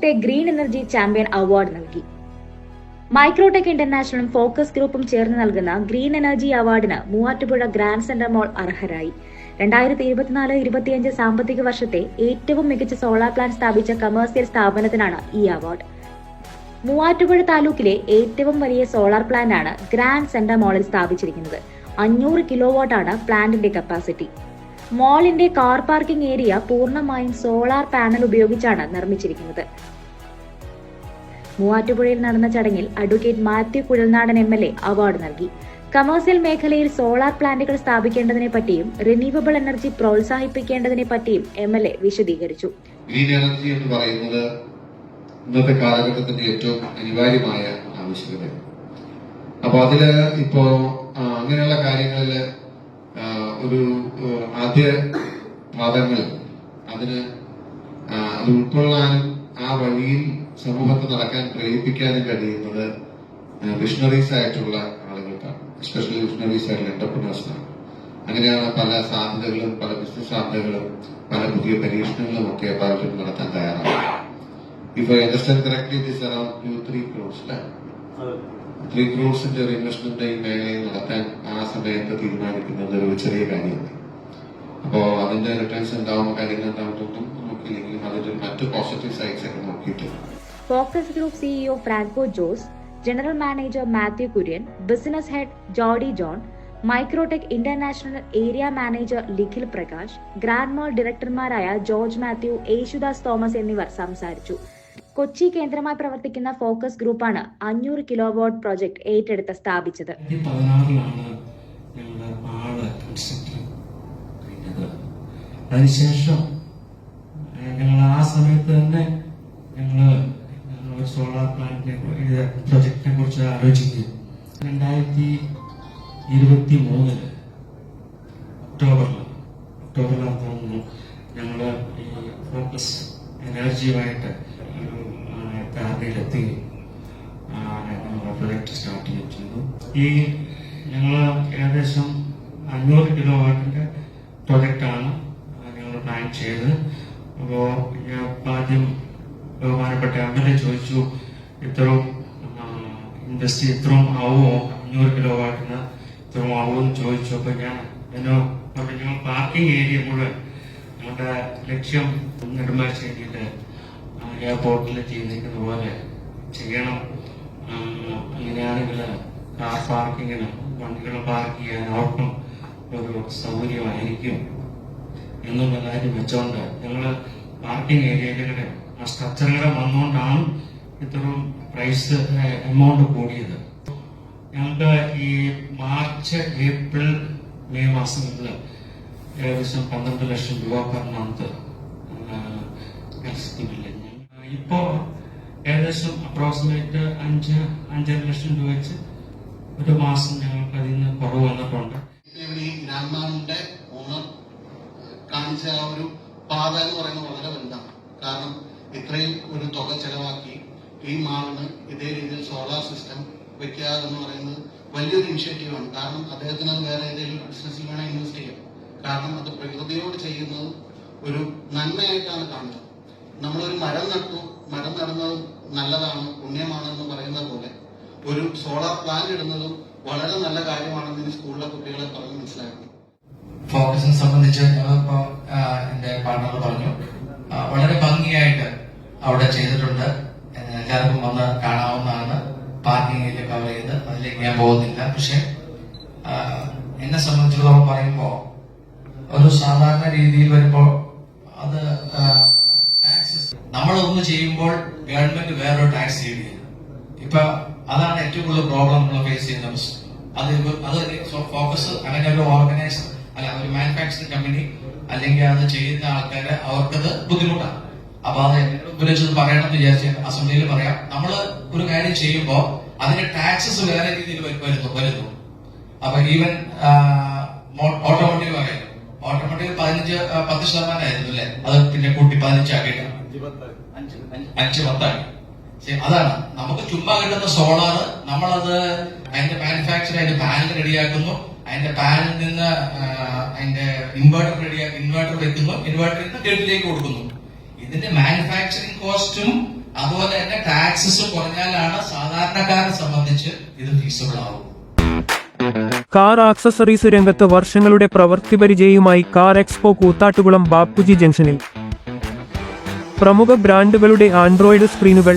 വർഷത്തെ green energy champion award നൽകി. MicroTech ഇന്റർനാഷണലും focus ഗ്രൂപ്പും ചേർന്ന് നൽകുന്ന ഗ്രീൻ എനർജി അവാർഡിന് മൂവാറ്റുപുഴ ഗ്രാൻഡ് സെന്റർ മോൾ അർഹരായി. രണ്ടായിരത്തി ഇരുപത്തിനാല് ഇരുപത്തിയഞ്ച് സാമ്പത്തിക വർഷത്തെ ഏറ്റവും മികച്ച സോളാർ പ്ലാന്റ് സ്ഥാപിച്ച കമേഴ്സ്യൽ സ്ഥാപനത്തിനാണ് ഈ അവാർഡ്. മൂവാറ്റുപുഴ താലൂക്കിലെ ഏറ്റവും വലിയ സോളാർ പ്ലാന്റ് ആണ് ഗ്രാൻഡ് സെന്റർ മോളിൽ സ്ഥാപിച്ചിരിക്കുന്നത്. അഞ്ഞൂറ് കിലോ വാട്ടാണ് പ്ലാന്റിന്റെ കപ്പാസിറ്റി. മോളിന്റെ കാർ പാർക്കിംഗ് ഏരിയ പൂർണമായും സോളാർ പാനൽ ഉപയോഗിച്ചാണ് നിർമ്മിച്ചിരിക്കുന്നത്. മൂവാറ്റുപുഴയിൽ നടന്ന ചടങ്ങിൽ advocate Mathew Kuzhalnadan M L A award നൽകി. കമേഴ്സ്യൽ മേഖലയിൽ സോളാർ പ്ലാന്റുകൾ സ്ഥാപിക്കേണ്ടതിനെ പറ്റിയും റിന്യൂവബിൾ എനർജി പ്രോത്സാഹിപ്പിക്കേണ്ടതിനെ പറ്റിയും എം എൽ എ വിശദീകരിച്ചു. ഗ്രീൻ എനർജി എന്ന് പറയുന്നത് ഇന്നത്തെ കാലഘട്ടത്തിന്റെ ഏറ്റവും അനിവാര്യമായ ആവശ്യകതയാണ് അപ്പൊ അതിൽ ഇപ്പോ അങ്ങനെയുള്ള കാര്യങ്ങളിൽ ആ, ഒരു ആദ്യ പാദങ്ങൾ അതിന് അത് ഉൾക്കൊള്ളാനും ആ വഴിയിൽ സമൂഹത്തെ നടക്കാൻ പ്രേരിപ്പിക്കാനും കഴിയുന്നത് മിഷണറീസ് ആയിട്ടുള്ള ആളുകൾക്കാണ്. എസ്പെഷ്യലി മിഷണറീസ് ആയിട്ടുള്ള എന്റർപ്രണേഴ്സിനാണ് അങ്ങനെയാണ് പല സാധ്യതകളും പല ബിസിനസ് സാധ്യതകളും പല പുതിയ പരീക്ഷണങ്ങളും ഒക്കെ പലരും നടത്താൻ തയ്യാറാണ് ഇപ്പൊ understand correct this around two three crores അല്ലെ ഒരു ഇൻവെസ്റ്റ്മെന്റ് ഈ മേഖലയിൽ നടത്താൻ ആ സമയത്ത് തീരുമാനിക്കുന്നത് ഒരു ചെറിയ കാര്യമാണ്. അപ്പോ അതിന്റെ റിട്ടേൺസ് ഉണ്ടാവും കാര്യങ്ങൾ ഉണ്ടാവുന്നൊന്നും നോക്കിയില്ലെങ്കിലും അതിന്റെ മറ്റു പോസിറ്റീവ് സൈഡ്സ് ഒക്കെ നോക്കിയിട്ട്. Focus Group CEO Franco Jose general manager Mathew Kurian business head Jodi John Microtech International area manager Likhil Prakash Grand Mall ഡയറക്ടർമാരായ George Mathew Yesudas Thomas എന്നിവർ സംസാരിച്ചു. കൊച്ചി കേന്ദ്രമായി പ്രവർത്തിക്കുന്ന ഫോക്കസ് ഗ്രൂപ്പാണ് അഞ്ഞൂറ് കിലോ വോട്ട് പ്രോജക്ട് ഏറ്റെടുത്ത് സ്ഥാപിച്ചത്. അതിനുശേഷം ഞങ്ങൾ ആ സമയത്ത് തന്നെ ഞങ്ങൾ സോളാർ പ്ലാന്റിനെ പ്രൊജക്റ്റിനെ കുറിച്ച് ആലോചിക്കും രണ്ടായിരത്തി ഇരുപത്തി മൂന്നിൽ ഒക്ടോബറിൽ ഒക്ടോബറിലാണെന്ന് തോന്നുന്നു ഞങ്ങൾ ഈ ഫോക്കസ് എനർജിയുമായിട്ട് ഞങ്ങളുടെ പ്രൊജക്ട് സ്റ്റാർട്ട് ചെയ്തിട്ടുണ്ട് ഈ ഞങ്ങൾ ഏകദേശം അഞ്ഞൂറ് കിലോ വാട്ടിന്റെ പ്രൊജക്റ്റാണ് ഞങ്ങൾ പ്ലാൻ ചെയ്തത്. അപ്പോൾ ഞാൻ ആദ്യം ബഹുമാനപ്പെട്ട എം എൽ എ ചോദിച്ചു ഇത്രയും ഇൻഡസ്ട്രി ഇത്രയും ആവുമോ? അഞ്ഞൂറ് കിലോ വാട്ടിന് ഇത്രയും ആവുമോ എന്ന് ചോദിച്ചു. അപ്പോൾ ഞാൻ എന്നോ പറഞ്ഞു ഞങ്ങൾ പാർക്കിംഗ് ഏരിയ മുഴുവൻ ഞങ്ങളുടെ ലക്ഷ്യം നെടുമ്പാശ്ശേരിയിലെ എയർപോർട്ടിൽ ചെയ്തിരിക്കുന്ന പോലെ ചെയ്യണം. അങ്ങനെയാണെങ്കിൽ കാർ പാർക്കിങ്ങിന് വണ്ടികൾ പാർക്ക് ചെയ്യാൻ ഓട്ടം ഒരു സൗകര്യമായിരിക്കും. എന്നുള്ള കാര്യം വെച്ചോണ്ട് ഞങ്ങൾ പാർക്കിംഗ് ഏരിയകളുടെ ആ സ്ട്രക്ചറുകളെ വന്നുകൊണ്ടാണ് ഇത്രയും പ്രൈസ് എമൗണ്ട് കൂടിയത്. ഞങ്ങൾക്ക് ഈ മാർച്ച് ഏപ്രിൽ മെയ് മാസങ്ങളിൽ ഏകദേശം പന്ത്രണ്ട് ലക്ഷം രൂപ പെർ മന്ത് ഇപ്പോ ഏകദേശം അപ്രോക്സിമേറ്റ് അഞ്ച് അഞ്ചര ലക്ഷം രൂപ വെച്ച് ഒരു മാസം ഞങ്ങൾക്ക് അതിൽ നിന്ന് കുറവ് വന്നിട്ടുണ്ട്. ഈ കാണിച്ച ആ ഒരു പാത എന്ന് പറയുന്നത് വളരെ വലുതാണ്. കാരണം ഇത്രയും ഒരു തുക ചെലവാക്കി ഈ മാളിന് ഇതേ രീതിയിൽ സോളാർ സിസ്റ്റം വെക്കുക എന്ന് പറയുന്നത് വലിയൊരു ഇനിഷ്യേറ്റീവാണ് കാരണം അദ്ദേഹത്തിന് അത് വേറെ ഏതെങ്കിലും ബിസിനസ്സിൽ വേണം ഇൻവെസ്റ്റ് ചെയ്യാം. കാരണം അത് പ്രകൃതിയോട് ചെയ്യുന്നത് ഒരു നന്മയായിട്ടാണ് കാണുന്നത്. നമ്മളൊരു മരം നട്ടു. മരം നടുന്നത് നല്ലതാണ് പുണ്യമാണെന്ന് പറയുന്ന പോലെ. ഒരു സോളാർ പ്ലാന്റ് ഇടുന്നതും വളരെ നല്ല കാര്യമാണെന്ന് സ്കൂളിലെ കുട്ടികളെ പറഞ്ഞ് മനസ്സിലാക്കി ഫോക്കസിനെ സംബന്ധിച്ച് ഞങ്ങളിപ്പോ പാർട്ണർ പറഞ്ഞു. വളരെ ഭംഗിയായിട്ട് അവിടെ ചെയ്തിട്ടുണ്ട്. എല്ലാവർക്കും വന്ന് കാണാവുന്നതാണ്. പാർക്കിംഗ് ഏരിയ കവർ ചെയ്ത് അതിലേക്ക് ഞാൻ പോകുന്നില്ല. പക്ഷെ എന്നെ സംബന്ധിച്ചിടത്തോളം പറയുമ്പോൾ ഒരു സാധാരണ രീതിയിൽ വരുമ്പോൾ അത് ടാക്സസ് നമ്മളൊന്ന് ചെയ്യുമ്പോൾ ഗവൺമെന്റ് ടാക്സി ചെയ്യുകയാണ്. ഇപ്പൊ അതാണ് ഏറ്റവും കൂടുതൽ പ്രോബ്ലം നമ്മൾ ഫേസ് ചെയ്യുന്ന. അത് അത് ഫോക്കസ് അങ്ങനെ ഒരു ഓർഗനൈസർ അല്ല ഒരു മാനുഫാക്ചറിംഗ് കമ്പനി അല്ലെങ്കിൽ അത് ചെയ്യുന്ന ആൾക്കാര് അവർക്കത് ബുദ്ധിമുട്ടാണ്. അപ്പൊ അത് ഉപയോഗിച്ചത് പറയണമെന്ന് വിചാരിച്ച അസംബ്ലിയിൽ പറയാം. നമ്മൾ ഒരു കാര്യം ചെയ്യുമ്പോൾ അതിന്റെ ടാക്സസ് വേറെ രീതിയിൽ വരു- വരുന്നു വരുന്നു. അപ്പൊ ഈവൻ ഓട്ടോമോട്ടീവ് ആയാലും ഓട്ടോമോട്ടീവ് പതിനഞ്ച് പത്ത് ശതമാനമായിരുന്നു അല്ലെ? അത് പിന്നെ കൂട്ടി പതിനഞ്ചാക്കിയിട്ട് അഞ്ച് പത്താക്കി ശരി, അതാണ്. നമുക്ക് ചുമ്മാ കിട്ടുന്ന സോളാർ നമ്മളത് അതിന്റെ മാനുഫാക്ചർ അതിന്റെ പാനൽ റെഡിയാക്കുന്നു അതിന്റെ പാനലിൽ നിന്ന് അതിന്റെ ഇൻവെർട്ടർ റെഡിയാക്കി ഇൻവെർട്ടർ വെക്കുന്നു ഇൻവെർട്ടറിൽ നിന്ന് ഗ്രിഡിലേക്ക് കൊടുക്കുന്നു. ഇതിന്റെ മാനുഫാക്ചറിങ് കോസ്റ്റും അതുപോലെ തന്നെ ടാക്സസ് കുറഞ്ഞാലാണ് സാധാരണക്കാരെ സംബന്ധിച്ച് ഇത് ഫീസിബിൾ ആവുന്നത് കാർ ആക്സസറീസ് രംഗത്ത് വർഷങ്ങളുടെ പ്രവൃത്തി പരിചയവുമായി കാർ എക്സ്പോ കൂത്താട്ടുകുളം ബാപ്പുജി ജംഗ്ഷനിൽ. പ്രമുഖ ബ്രാൻഡുകളുടെ ആൻഡ്രോയിഡ് സ്ക്രീനുകൾ